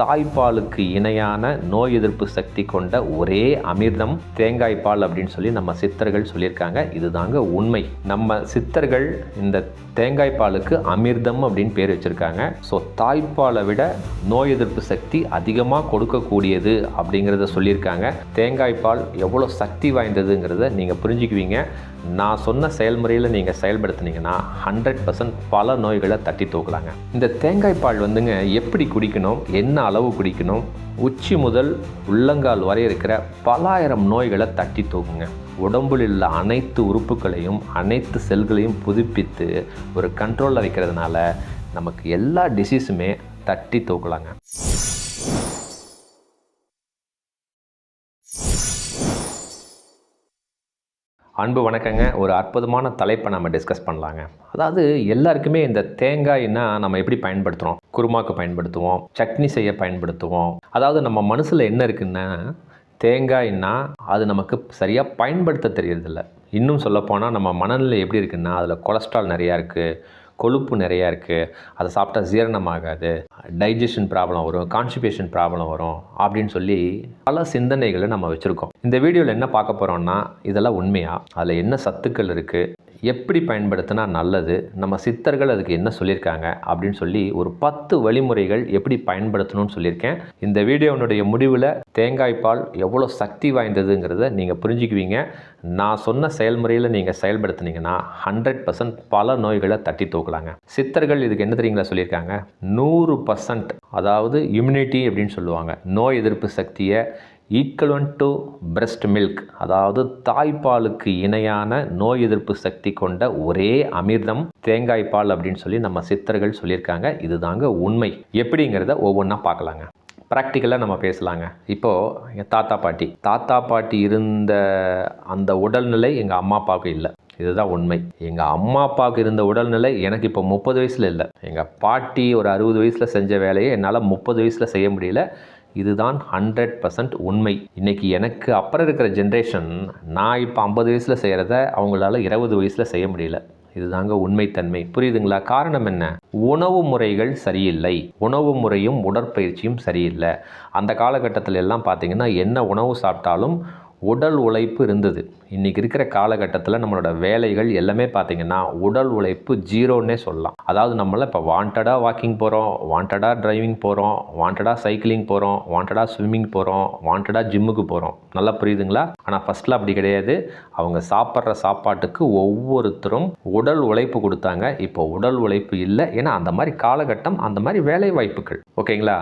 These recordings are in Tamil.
தாய்ப்பாலுக்கு இணையான நோய் எதிர்ப்பு சக்தி கொண்ட ஒரே அமிர்தம் தேங்காய் பால் அப்படின்னு சொல்லி நம்ம சித்தர்கள் சொல்லியிருக்காங்க. இதுதாங்க உண்மை. நம்ம சித்தர்கள் இந்த தேங்காய் பாலுக்கு அமிர்தம் அப்படின்னு பேர் வச்சுருக்காங்க. ஸோ தாய்ப்பாலை விட நோய் எதிர்ப்பு சக்தி அதிகமாக கொடுக்கக்கூடியது அப்படிங்கிறத சொல்லியிருக்காங்க. தேங்காய் பால் எவ்வளோ சக்தி வாய்ந்ததுங்கிறத நீங்கள் புரிஞ்சுக்குவீங்க. நான் சொன்ன செயல்முறையில் நீங்கள் செயல்படுத்துனீங்கன்னா ஹண்ட்ரட் பர்சன்ட் பல நோய்களை தட்டி தூக்கலாங்க. இந்த தேங்காய் பால் வந்துங்க எப்படி குடிக்கணும் என்ன அளவு குடிக்கணும் உச்சி முதல் உள்ளங்கால் வரை இருக்கிற பலாயிரம் நோய்களை தட்டி தூக்குங்க. உடம்பில் உள்ள அனைத்து உறுப்புகளையும் அனைத்து செல்களையும் புதுப்பித்து ஒரு கண்ட்ரோலில் வைக்கிறதுனால நமக்கு எல்லா டிசீஸுமே தட்டி தூக்கலாங்க. அன்பு வணக்கங்க. ஒரு அற்புதமான தலைப்பை நம்ம டிஸ்கஸ் பண்ணலாங்க. அதாவது எல்லாருக்குமே இந்த தேங்காய்னா நம்ம எப்படி பயன்படுத்துகிறோம் குருமாக்கு பயன்படுத்துவோம். சட்னி செய்ய பயன்படுத்துவோம். அதாவது நம்ம மனசில் என்ன இருக்குன்னா தேங்காய்னா அது நமக்கு சரியாக பயன்படுத்த தெரியறதில்ல. இன்னும் சொல்லப்போனால் நம்ம மனநிலை எப்படி இருக்குன்னா அதில் கொலஸ்ட்ரால் நிறையா இருக்குது கொழுப்பு நிறையா இருக்குது அதை சாப்பிட்டா ஜீரணமாகாது. டைஜஷன் ப்ராப்ளம் வரும் கான்ஸ்டிபேஷன் ப்ராப்ளம் வரும் அப்படின்னு சொல்லி பல சிந்தனைகளை நம்ம வச்சுருக்கோம். இந்த வீடியோவில் என்ன பார்க்க போகிறோம்னா இதெல்லாம் உண்மையாக அதில் என்ன சத்துக்கள் இருக்குது எப்படி பயன்படுத்தினா நல்லது நம்ம சித்தர்கள் அதுக்கு என்ன சொல்லியிருக்காங்க அப்படின்னு சொல்லி ஒரு பத்து வழிமுறைகள் எப்படி பயன்படுத்தணும்னு சொல்லியிருக்கேன். இந்த வீடியோனுடைய முடிவில் தேங்காய் பால் எவ்வளோ சக்தி வாய்ந்ததுங்கிறத நீங்கள் புரிஞ்சுக்குவீங்க. நான் சொன்ன செயல்முறையில் நீங்கள் செயல்படுத்துனீங்கன்னா ஹண்ட்ரட் பர்சன்ட் பல நோய்களை தட்டி தூக்கலாங்க. சித்தர்கள் இதுக்கு என்ன தெரியுங்களா சொல்லியிருக்காங்க? நூறு பர்சன்ட் அதாவது இம்யூனிட்டி அப்படின்னு சொல்லுவாங்க. நோய் எதிர்ப்பு சக்தியை ஈக்குவலன் டு பிரஸ்ட் மில்க் அதாவது தாய்ப்பாலுக்கு இணையான நோய் எதிர்ப்பு சக்தி கொண்ட ஒரே அமிர்தம் தேங்காய் பால் அப்படின்னு சொல்லி நம்ம சித்தர்கள் சொல்லியிருக்காங்க. இதுதாங்க உண்மை. எப்படிங்கிறத ஒவ்வொன்றா பார்க்கலாங்க. ப்ராக்டிக்கலாக நம்ம பேசலாங்க. இப்போது எங்கள் தாத்தா பாட்டி. தாத்தா பாட்டி இருந்த அந்த உடல்நிலை எங்கள் அம்மா அப்பாவுக்கு இல்லை. இதுதான் உண்மை. எங்கள் அம்மா அப்பாவுக்கு இருந்த உடல்நிலை எனக்கு இப்போ முப்பது வயசில் இல்லை. எங்கள் பாட்டி ஒரு அறுபது வயசில் செஞ்ச வேலையை என்னால் முப்பது வயசில் செய்ய முடியல. இதுதான் ஹண்ட்ரட் பர்சன்ட் உண்மை. இன்றைக்கி எனக்கு அப்புறம் இருக்கிற ஜென்ரேஷன் நான் இப்போ ஐம்பது வயசில் செய்கிறத அவங்களால இருபது வயசில் செய்ய முடியல. இதுதாங்க உண்மைத்தன்மை. புரியுதுங்களா? காரணம் என்ன? உணவு முறைகள் சரியில்லை. உணவு முறையும் உடற்பயிற்சியும் சரியில்லை. அந்த காலகட்டத்தில் எல்லாம் பார்த்தீங்கன்னா என்ன உணவு சாப்பிட்டாலும் உடல் உழைப்பு இருந்தது. இன்றைக்கி இருக்கிற காலகட்டத்தில் நம்மளோட வேலைகள் எல்லாமே பார்த்திங்கன்னா உடல் உழைப்பு ஜீரோன்னே சொல்லலாம். அதாவது நம்மளாம் இப்போ வாண்டடாக வாக்கிங் போகிறோம் வாண்டடாக டிரைவிங் போகிறோம் வாண்டடாக சைக்கிளிங் போகிறோம் வாண்டடாக ஸ்விம்மிங் போகிறோம் வாண்டடாக ஜிம்முக்கு போகிறோம் நல்லா புரியுதுங்களா? ஆனால் ஃபஸ்ட்டில் அப்படி கிடையாது. அவங்க சாப்பிட்ற சாப்பாட்டுக்கு ஒவ்வொருத்தரும் உடல் உழைப்பு கொடுத்தாங்க. இப்போ உடல் உழைப்பு இல்லை. ஏன்னா அந்த மாதிரி காலகட்டம் அந்த மாதிரி வேலை வாய்ப்புகள் ஓகேங்களா?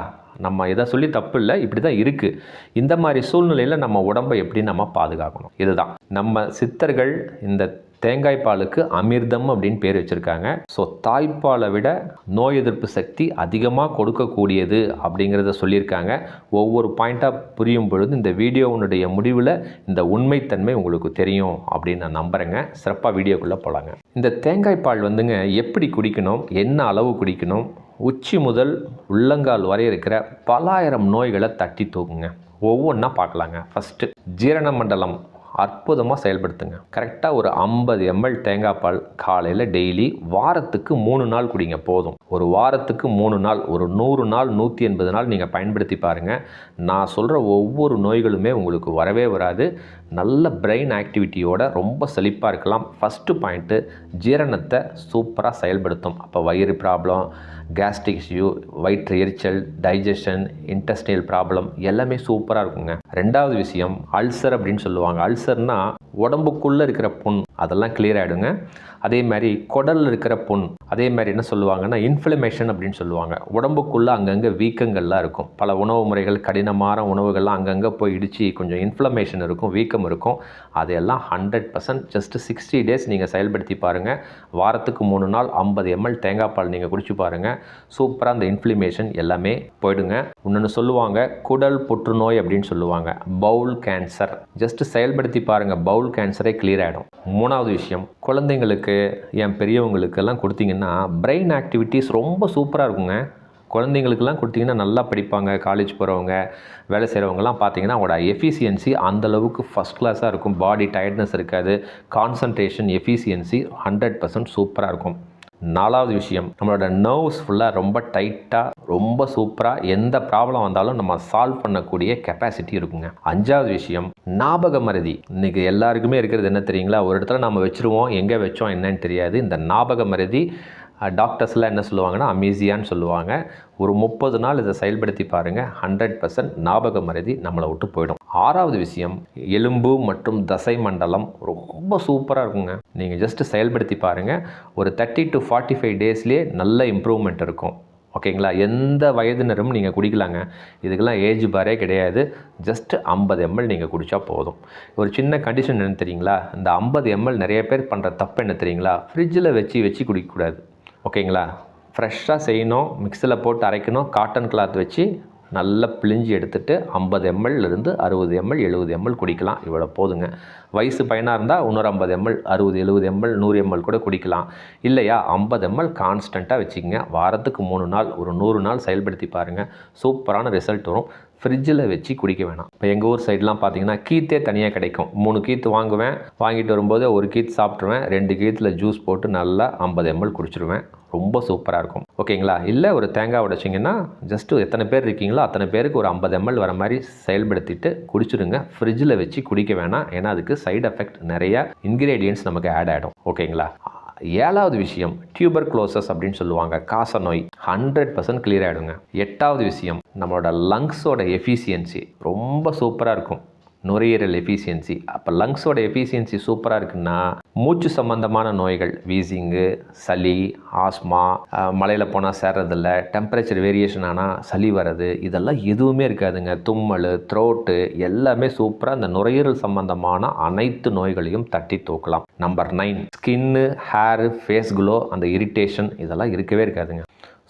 நம்ம எதை சொல்லி தப்பு இல்லை இப்படி தான் இருக்குது இந்த மாதிரி சூழ்நிலையில் நம்ம உடம்பை எப்படி நம்ம பாதுகாக்கணும்? இதுதான். நம்ம சித்தர்கள் இந்த தேங்காய் பாலுக்கு அமிர்தம் அப்படின்னு பேர் வச்சுருக்காங்க. ஸோ தாய்ப்பாலை விட நோய் எதிர்ப்பு சக்தி அதிகமாக கொடுக்கக்கூடியது அப்படிங்கிறத சொல்லியிருக்காங்க. ஒவ்வொரு பாயிண்ட்டாக புரியும் பொழுது இந்த வீடியோவுனுடைய முடிவில் இந்த உண்மைத்தன்மை உங்களுக்கு தெரியும் அப்படின்னு நான் நம்புகிறேங்க சிறப்பாக வீடியோக்குள்ளே போகலாங்க இந்த தேங்காய் பால் வந்துங்க எப்படி குடிக்கணும்? என்ன அளவு குடிக்கணும்? உச்சி முதல் உள்ளங்கால் வரை இருக்கிற பலாயிரம் நோய்களை தட்டி தூக்குங்க. ஒவ்வொன்றா பார்க்கலாங்க. ஃபஸ்ட்டு ஜீரண மண்டலம். அற்புதமாக செயல்படுத்துங்க. கரெக்டாக ஒரு ஐம்பது எம்எல் தேங்காய் பால் காலையில் டெய்லி வாரத்துக்கு மூணு நாள் குடிங்க போதும். ஒரு வாரத்துக்கு மூணு நாள் ஒரு நூறு நாள் நூற்றி எண்பது நாள் நீங்கள் பயன்படுத்தி பாருங்கள் நான் சொல்கிற ஒவ்வொரு நோய்களுமே உங்களுக்கு வரவே வராது. நல்ல பிரெயின் ஆக்டிவிட்டியோட ரொம்ப செழிப்பாக இருக்கலாம். ஃபஸ்ட்டு பாயிண்ட்டு ஜீரணத்தை சூப்பராக செயல்படுத்தும். அப்போ வயிறு ப்ராப்ளம் கேஸ்ட்ரிக் இஷ்யூ வயிற்று எரிச்சல் டைஜஷன் இன்டெஸ்டைல் ப்ராப்ளம் எல்லாமே சூப்பராக இருக்குங்க. ரெண்டாவது விஷயம் அல்சர் அப்படின்னு சொல்லுவாங்க. அல்சர் அல்சர்னா உடம்புக்குள்ளே இருக்கிற புண். அதெல்லாம் கிளியர் ஆகிடுங்க அதே மாதிரி குடலில் இருக்கிற புண். அதே மாதிரி என்ன சொல்லுவாங்கன்னா இன்ஃப்ளமேஷன் அப்படின்னு சொல்லுவாங்க. உடம்புக்குள்ளே அங்கங்கே வீக்கங்கள்லாம் இருக்கும். பல உணவு முறைகள் கடினமான உணவுகள்லாம் அங்கங்கே போய் இடித்து கொஞ்சம் இன்ஃப்ளமேஷன் இருக்கும் வீக்கம் இருக்கும். அதையெல்லாம் hundred percent just sixty days நீங்கள் செயல்படுத்தி பாருங்கள் வாரத்துக்கு மூணு நாள் ஐம்பது எம்எல் தேங்காய் பால் நீங்கள் குடிச்சு பாருங்கள் சூப்பராக அந்த இன்ஃப்ளமேஷன் எல்லாமே போயிடுங்க. இன்னொன்று சொல்லுவாங்க குடல் புற்றுநோய் அப்படின்னு சொல்லுவாங்க. பவுல் கேன்சர் ஜஸ்ட் செயல்படுத்தி பாருங்கள் பவுல் கேன்சரே கிளியர் ஆகிடும் மூணாவது விஷயம் குழந்தைங்களுக்கு என் பெரியவங்களுக்கெல்லாம் கொடுத்தீங்கன்னா பிரெயின் ஆக்டிவிட்டீஸ் ரொம்ப சூப்பராக இருக்குங்க. குழந்தைங்களுக்கெல்லாம் கொடுத்தீங்கன்னா நல்லா படிப்பாங்க காலேஜ் போகிறவங்க வேலை செய்கிறவங்கலாம் பார்த்தீங்கன்னா அவங்களோட எஃபிஷியன்சி அந்தளவுக்கு ஃபஸ்ட் கிளாஸாக இருக்கும். பாடி டயர்ட்னஸ் இருக்காது. கான்சன்ட்ரேஷன் எஃபிஷியன்சி ஹண்ட்ரட் பர்சன்ட் சூப்பராக இருக்கும். நாலாவது விஷயம் நம்மளோட நர்வ்ஸ் ஃபுல்லாக ரொம்ப டைட்டாக ரொம்ப சூப்பராக எந்த ப்ராப்ளம் வந்தாலும் நம்ம சால்வ் பண்ணக்கூடிய கெப்பாசிட்டி இருக்குங்க. அஞ்சாவது விஷயம் ஞாபக மருதி இன்னைக்கு எல்லாருக்குமே இருக்கிறது என்ன தெரியுங்களா? ஒரு இடத்துல நம்ம வச்சுருவோம் எங்கே வச்சோம் என்னன்னு தெரியாது. இந்த ஞாபக மருதி டாக்டர்ஸ்லாம் என்ன சொல்லுவாங்கன்னா அமீசியான்னு சொல்லுவாங்க. ஒரு முப்பது நாள் இதை செயல்படுத்தி பாருங்கள் ஹண்ட்ரட் பர்சன்ட் ஞாபக மறதி நம்மளை விட்டு போயிடும். ஆறாவது விஷயம் எலும்பு மற்றும் தசை மண்டலம் ரொம்ப சூப்பராக இருக்குங்க. நீங்கள் ஜஸ்ட் செயல்படுத்தி பாருங்கள் ஒரு தேர்ட்டி டு ஃபார்ட்டி ஃபைவ் டேஸ்லேயே நல்ல இம்ப்ரூவ்மெண்ட் இருக்கும். ஓகேங்களா? எந்த வயதினரும் நீங்கள் குடிக்கலாங்க. இதுக்கெல்லாம் ஏஜ் பாரே கிடையாது. ஜஸ்ட் ஐம்பது எம்எல் நீங்கள் குடித்தா போதும். ஒரு சின்ன கண்டிஷன் என்ன தெரியுங்களா? இந்த ஐம்பது எம்எல் நிறைய பேர் பண்ணுற தப்பு என்ன தெரியுங்களா? ஃப்ரிட்ஜில் வச்சு வச்சு குடிக்கக்கூடாது. ஓகேங்களா? ஃப்ரெஷ்ஷாக செய்யணும் மிக்சியில் போட்டு அரைக்கணும் காட்டன் கிளாத் வச்சு நல்லா பிழிஞ்சு எடுத்துட்டு ஐம்பது எம்எல்லேருந்து அறுபது எம்எல் எழுபது எம்எல் குடிக்கலாம். இவ்வளோ போதுங்க. வயசு பையனாக இருந்தால் இன்னொரு ஐம்பது எம்எல் அறுபது எழுபது எம்எல் நூறு எம்எல் கூட குடிக்கலாம். இல்லையா? ஐம்பது எம்எல் கான்ஸ்டண்ட்டாக வச்சுக்கோங்க. வாரத்துக்கு மூணு நாள் ஒரு நூறு நாள் செயல்படுத்தி பாருங்கள் சூப்பரான ரிசல்ட் வரும். ஃப்ரிட்ஜில் வச்சு குடிக்க வேணாம். இப்போ எங்கள் ஊர் சைட்லாம் பார்த்தீங்கன்னா கீத்தே தனியாக கிடைக்கும். மூணு கீத்து வாங்குவேன். வாங்கிட்டு வரும்போது ஒரு கீத்து சாப்பிட்ருவேன் ரெண்டு கீத்தில் ஜூஸ் போட்டு நல்லா ஐம்பது எம்எல் குடிச்சிருவேன். ரொம்ப சூப்பராக இருக்கும். ஓகேங்களா இல்லை ஒரு தேங்காய் உடைச்சிங்கன்னா ஜஸ்ட்டு எத்தனை பேர் இருக்கீங்களோ அத்தனை பேருக்கு ஒரு ஐம்பது எம்எல் வர மாதிரி செயல்படுத்திட்டு குடிச்சிடுங்க ஃப்ரிட்ஜில் வச்சு குடிக்க வேணாம். ஏன்னா அதுக்கு சைடு எஃபெக்ட் நிறையா இன்க்ரீடியன்ஸ் நமக்கு ஆட் ஆகிடும் ஓகேங்களா ஏழாவது விஷயம் டியூபர் குளோசஸ் அப்படின்னு சொல்லுவாங்க. காச நோய் ஹண்ட்ரட் பர்சன்ட் கிளியர் ஆகிடுங்க எட்டாவது விஷயம் நம்மளோட லங்ஸோட எஃபிஷியன்சி ரொம்ப சூப்பராக இருக்கும். நுரையீரல் எஃபிஷியன்சி அப்போ லங்ஸோட எஃபிஷியன்சி சூப்பராக இருக்குன்னா மூச்சு சம்பந்தமான நோய்கள் வீசிங்கு சளி ஆஸ்மா மலையில் போனால் சேர்றதில்ல டெம்பரேச்சர் வேரியேஷன் ஆனால் சளி வர்றது இதெல்லாம் எதுவுமே இருக்காதுங்க. தும்மல் த்ரோட்டு எல்லாமே சூப்பராக இந்த நுரையீரல் சம்பந்தமான அனைத்து நோய்களையும் தட்டி தூக்கலாம். Number nine skin hair face glow அந்த இரிட்டேஷன் இதெல்லாம் இருக்கவே இருக்காதுங்க.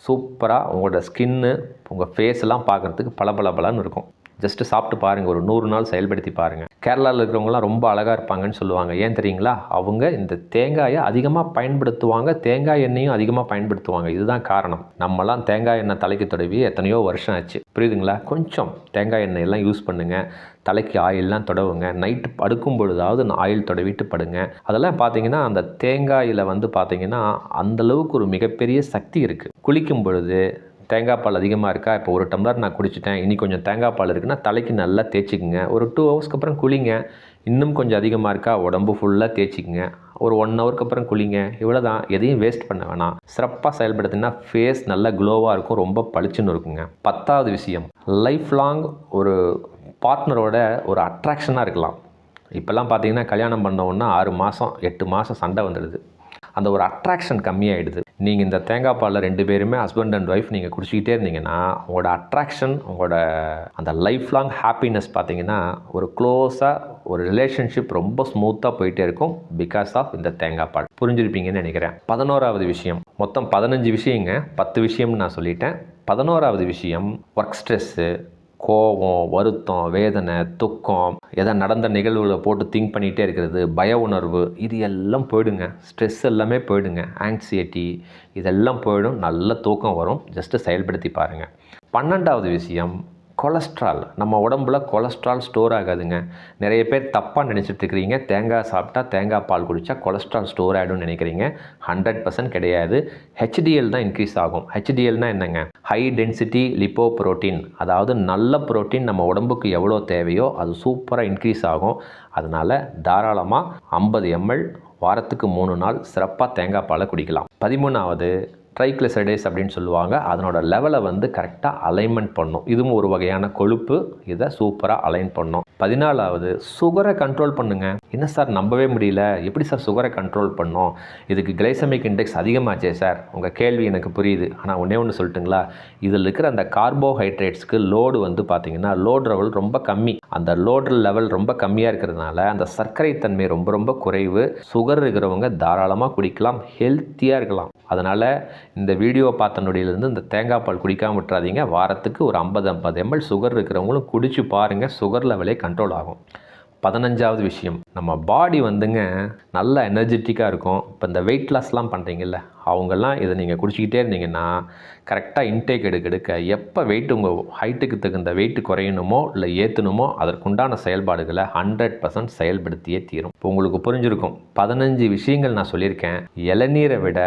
சூப்பராக உங்களோட ஸ்கின்னு உங்கள் ஃபேஸ்லாம் பார்க்குறதுக்கு பளபளபளன்னு இருக்கும். ஜஸ்ட்டு சாப்பிட்டு பாருங்கள் ஒரு நூறு நாள் செயல்படுத்தி பாருங்கள் கேரளாவில் இருக்கிறவங்களாம் ரொம்ப அழகாக இருப்பாங்கன்னு சொல்லுவாங்க. ஏன் தெரியுங்களா? அவங்க இந்த தேங்காயை அதிகமாக பயன்படுத்துவாங்க தேங்காய் எண்ணெயும் அதிகமாக பயன்படுத்துவாங்க. இதுதான் காரணம். நம்மலாம் தேங்காய் எண்ணெய் தலைக்கு தொடவி எத்தனையோ வருஷம் ஆச்சு. புரியுதுங்களா? கொஞ்சம் தேங்காய் எண்ணெய் எல்லாம் யூஸ் பண்ணுங்கள் தலைக்கு ஆயிலெலாம் தொடவுங்க. நைட்டு படுக்கும் பொழுதாவது ஆயில் தொடவிட்டு படுங்க. அதெல்லாம் பார்த்தீங்கன்னா அந்த தேங்காயில் வந்து பார்த்தீங்கன்னா அந்தளவுக்கு ஒரு மிகப்பெரிய சக்தி இருக்குது குளிக்கும் பொழுது தேங்காய் பால் அதிகமாக இருக்கா? இப்போ ஒரு டம்ளர் நான் குடிச்சிட்டேன். இனி கொஞ்சம் தேங்காய் பால் இருக்குன்னா தலைக்கு நல்லா தேய்ச்சிக்குங்க. ஒரு டூ ஹவர்ஸ்க்கு அப்புறம் குளிங்க. இன்னும் கொஞ்சம் அதிகமாக இருக்கா? உடம்பு ஃபுல்லாக தேய்ச்சிக்குங்க. ஒரு ஒன் ஹவருக்கு அப்புறம் குளிங்க. இவ்வளோ தான் எதையும் வேஸ்ட் பண்ண வேணாம். சிறப்பாக செயல்படுத்தினா ஃபேஸ் நல்லா க்ளோவாக இருக்கும். ரொம்ப பளிச்சுன்னு இருக்குங்க. பத்தாவது விஷயம். லைஃப் லாங் ஒரு பார்ட்னரோட ஒரு அட்ராக்ஷனாக இருக்கலாம். இப்போல்லாம் பார்த்தீங்கன்னா கல்யாணம் பண்ணோன்னா ஆறு மாதம் எட்டு மாதம் சண்டை வந்துடுது. அந்த ஒரு அட்ராக்ஷன் கம்மியாகிடுது நீங்கள் இந்த தேங்காய் பாலில் ரெண்டு பேருமே ஹஸ்பண்ட் அண்ட் ஒய்ஃப் நீங்கள் குடிச்சிக்கிட்டே இருந்தீங்கன்னா உங்களோட அட்ராக்ஷன் உங்களோட அந்த லைஃப் லாங் ஹாப்பினஸ் பார்த்தீங்கன்னா ஒரு க்ளோஸாக ஒரு ரிலேஷன்ஷிப் ரொம்ப ஸ்மூத்தாக போயிட்டே இருக்கும் பிகாஸ் ஆஃப் இந்த தேங்காய் பால். புரிஞ்சிருப்பீங்கன்னு நினைக்கிறேன். பதினோராவது விஷயம். மொத்தம் பதினஞ்சு விஷயங்க. பத்து விஷயம்னு நான் சொல்லிட்டேன். பதினோராவது விஷயம் ஒர்க் ஸ்ட்ரெஸ்ஸு கோபம் வருத்தம் வேதனை துக்கம் எதை நடந்த நிகழ்வுகளை போட்டு திங்க் பண்ணிகிட்டே இருக்கிறது பய உணர்வு இது எல்லாம் போயிடுங்க. ஸ்ட்ரெஸ் எல்லாமே போயிடுங்க. ஆங்ஸைட்டி இதெல்லாம் போயிடும். நல்ல தூக்கம் வரும். ஜஸ்ட்டு செயல்படுத்தி பாருங்கள் பன்னெண்டாவது விஷயம் கொலஸ்ட்ரால். நம்ம உடம்புல கொலஸ்ட்ரால் ஸ்டோர் ஆகாதுங்க. நிறைய பேர் தப்பாக நினச்சிட்டு இருக்கிறீங்க. தேங்காய் சாப்பிட்டா தேங்காய் பால் குடித்தா கொலஸ்ட்ரால் ஸ்டோர் ஆகிடும்னு நினைக்கிறீங்க. ஹண்ட்ரட் பர்சன்ட் கிடையாது. ஹெச்டிஎல் தான் இன்க்ரீஸ் ஆகும். ஹெச்டிஎல்னால் என்னங்க? ஹை டென்சிட்டி லிப்போ ப்ரோட்டீன் அதாவது நல்ல புரோட்டீன் நம்ம உடம்புக்கு எவ்வளோ தேவையோ அது சூப்பராக இன்க்ரீஸ் ஆகும். அதனால் தாராளமாக ஐம்பது எம்எல் வாரத்துக்கு மூணு நாள் சிறப்பாக தேங்காய் பாலை குடிக்கலாம். பதிமூணாவது ட்ரைக்ளிசரைடேஸ் அப்படின்னு சொல்லுவாங்க. அதனோட லெவலை வந்து கரெக்டாக அலைன்மெண்ட் பண்ணும். இதுவும் ஒரு வகையான கொழுப்பு. இதை சூப்பராக அலைன் பண்ணும். பதினாலாவது சுகரை கண்ட்ரோல் பண்ணுங்கள் என்ன சார் நம்பவே முடியல. எப்படி சார் சுகரை கண்ட்ரோல் பண்ணோம்? இதுக்கு கிளைசமிக் இண்டெக்ஸ் அதிகமாச்சே சார். உங்கள் கேள்வி எனக்கு புரியுது. ஆனால் ஒன்றே ஒன்று சொல்லட்டுங்களா? இதில் இருக்கிற அந்த கார்போஹைட்ரேட்ஸ்க்கு லோடு வந்து பார்த்தீங்கன்னா லோடு லெவல் ரொம்ப கம்மி. அந்த லோடு லெவல் ரொம்ப கம்மியாக இருக்கிறதுனால அந்த சர்க்கரை தன்மை ரொம்ப ரொம்ப குறைவு. சுகர் இருக்கிறவங்க தாராளமாக குடிக்கலாம். ஹெல்த்தியாக இருக்கலாம். அதனால் இந்த வீடியோ பார்த்த நொடியிலேருந்து இந்த தேங்காய் பால் குடிக்காம விட்டுறாதீங்க. வாரத்துக்கு ஒரு ஐம்பது ஐம்பது எம்எல் சுகர் இருக்கிறவங்களும் குடிச்சு பாருங்கள் சுகர் லெவலே கண்ட்ரோல் ஆகும். பதினஞ்சாவது விஷயம். நம்ம பாடி வந்துங்க நல்லா எனர்ஜெட்டிக்காக இருக்கும். இப்போ இந்த வெயிட் லாஸ்லாம் பண்ணுறீங்கல்ல அவங்கெல்லாம் இதை நீங்கள் குடிச்சிக்கிட்டே இருந்தீங்கன்னா கரெக்டாக இன்டேக் எடுக்க எடுக்க எப்போ வெயிட் உங்கள் ஹைட்டுக்கு தகுந்த வெயிட் குறையணுமோ இல்லை ஏற்றணுமோ அதற்குண்டான செயல்பாடுகளை ஹண்ட்ரட் பர்சன்ட் செயல்படுத்தியே தீரும். இப்போ உங்களுக்கு புரிஞ்சிருக்கும். பதினஞ்சு விஷயங்கள் நான் சொல்லியிருக்கேன். இளநீரை விட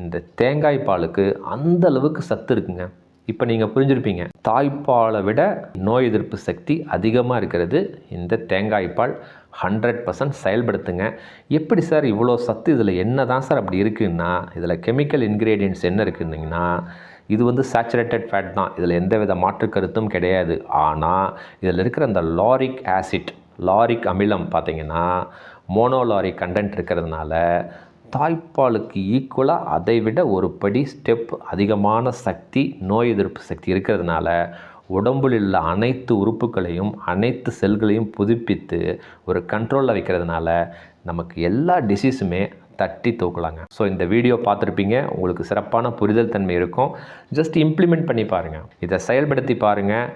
இந்த தேங்காய் பாலுக்கு அந்த அளவுக்கு சத்து இருக்குங்க. இப்போ நீங்கள் புரிஞ்சிருப்பீங்க. தாய்ப்பாலை விட நோய் எதிர்ப்பு சக்தி அதிகமாக இருக்கிறது. இந்த தேங்காய் பால் ஹண்ட்ரட் பர்சன்ட் செயல்படுத்துங்க. எப்படி சார் இவ்வளோ சத்து இதில் என்ன தான் சார் அப்படி இருக்குன்னா இதில் கெமிக்கல் இன்க்ரீடியன்ட்ஸ் என்ன இருக்குன்னிங்கன்னா இது வந்து சேச்சுரேட்டட் ஃபேட் தான். இதில் எந்த வித மாற்று கருத்தும் கிடையாது. ஆனால் இதில் இருக்கிற அந்த லாரிக் ஆசிட் லாரிக் அமிலம் பார்த்தீங்கன்னா மோனோலாரிக் கண்டென்ட் இருக்கிறதுனால தாய்ப்பாலுக்கு ஈக்குவலாக அதை விட ஒரு படி ஸ்டெப் அதிகமான சக்தி நோய் எதிர்ப்பு சக்தி இருக்கிறதுனால உடம்பில் உள்ள அனைத்து உறுப்புகளையும் அனைத்து செல்களையும் புதுப்பித்து ஒரு கண்ட்ரோலில் வைக்கிறதுனால நமக்கு எல்லா டிசீஸுமே தட்டி தூக்கலாங்க. ஸோ இந்த வீடியோ பார்த்துருப்பீங்க. உங்களுக்கு சிறப்பான புரிதல் தன்மை இருக்கும். ஜஸ்ட் இம்ப்ளிமெண்ட் பண்ணி பாருங்கள் இதை செயல்படுத்தி பாருங்கள்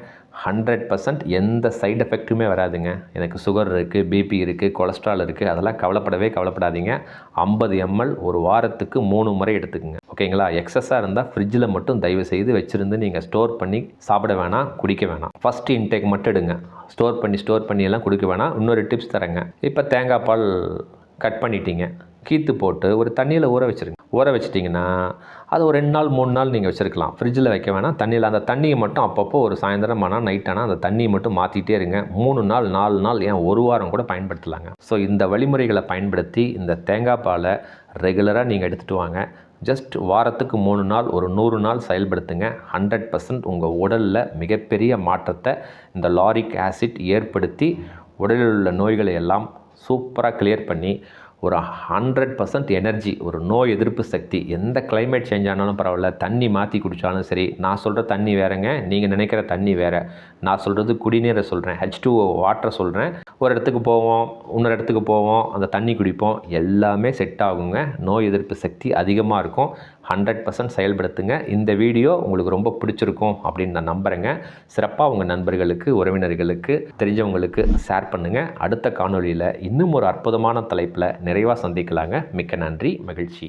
ஹண்ட்ரட் பர்சன்ட் எந்த சைடு எஃபெக்ட்டுமே வராதுங்க. எனக்கு சுகர் இருக்குது பிபி இருக்குது கொலஸ்ட்ரால் இருக்குது அதெல்லாம் கவலைப்படவே கவலைப்படாதீங்க. ஐம்பது எம்எல் ஒரு வாரத்துக்கு மூணு முறை எடுத்துக்கோங்க. ஓகேங்களா எக்ஸஸாக இருந்தால் ஃப்ரிட்ஜில் மட்டும் தயவு செய்து வச்சுருந்து நீங்கள் ஸ்டோர் பண்ணி சாப்பிட வேணாம் குடிக்க வேணாம். ஃபஸ்ட்டு இன்டேக் மட்டும் எடுங்க. ஸ்டோர் பண்ணி ஸ்டோர் பண்ணி எல்லாம் குடிக்க வேணாம். இன்னொரு டிப்ஸ் தரேங்க. இப்போ தேங்காய் பால் கட் பண்ணிட்டீங்க. கீத்து போட்டு ஒரு தண்ணியில் ஊற வச்சுருங்க. ஊற வச்சிட்டிங்கன்னா அது ஒரு ரெண்டு நாள் மூணு நாள் நீங்கள் வச்சுருக்கலாம். ஃப்ரிட்ஜில் வைக்க வேணாம். தண்ணியில் அந்த தண்ணியை மட்டும் அப்பப்போ ஒரு சாயந்தரம் ஆனால் நைட் ஆனால் அந்த தண்ணியை மட்டும் மாற்றிட்டே இருங்க. மூணு நாள் நாலு நாள் ஏன் ஒரு வாரம் கூட பயன்படுத்தலாங்க. ஸோ இந்த வழிமுறைகளை பயன்படுத்தி இந்த தேங்காய் பாலை ரெகுலராக நீங்கள் எடுத்துகிட்டு வாங்க. ஜஸ்ட் வாரத்துக்கு மூணு நாள் ஒரு நூறு நாள் செயல்படுத்துங்க. ஹண்ட்ரட் பர்சன்ட் உங்கள் உடலில் மிகப்பெரிய மாற்றத்தை இந்த லாரிக் ஆசிட் ஏற்படுத்தி உடலில் உள்ள நோய்களை எல்லாம் சூப்பராக கிளியர் பண்ணி ஒரு ஹண்ட்ரட் பர்சன்ட் எனர்ஜி ஒரு நோய் எதிர்ப்பு சக்தி. எந்த கிளைமேட் சேஞ்ச் ஆனாலும் பரவாயில்ல. தண்ணி மாற்றி குடித்தாலும் சரி. நான் சொல்கிற தண்ணி வேறங்க. நீங்கள் நினைக்கிற தண்ணி வேறு. நான் சொல்கிறது குடிநீரை சொல்கிறேன் ஹெச் டூ வாட்டரை சொல்கிறேன் ஒரு இடத்துக்கு போவோம். இன்னொரு இடத்துக்கு போவோம். அந்த தண்ணி குடிப்போம். எல்லாமே செட் ஆகுங்க. நோய் எதிர்ப்பு சக்தி அதிகமாக இருக்கும். ஹண்ட்ரட் பர்சன்ட் செயல்படுத்துங்க. இந்த வீடியோ உங்களுக்கு ரொம்ப பிடிச்சிருக்கும் அப்படின்னு நான் நம்புகிறேங்க சிறப்பாக உங்கள் நண்பர்களுக்கு உறவினர்களுக்கு தெரிஞ்சவங்களுக்கு ஷேர் பண்ணுங்கள் அடுத்த காணொளியில் இன்னும் ஒரு அற்புதமான தலைப்பில் நிறைவாக சந்திக்கலாங்க. மிக்க நன்றி மகிழ்ச்சி.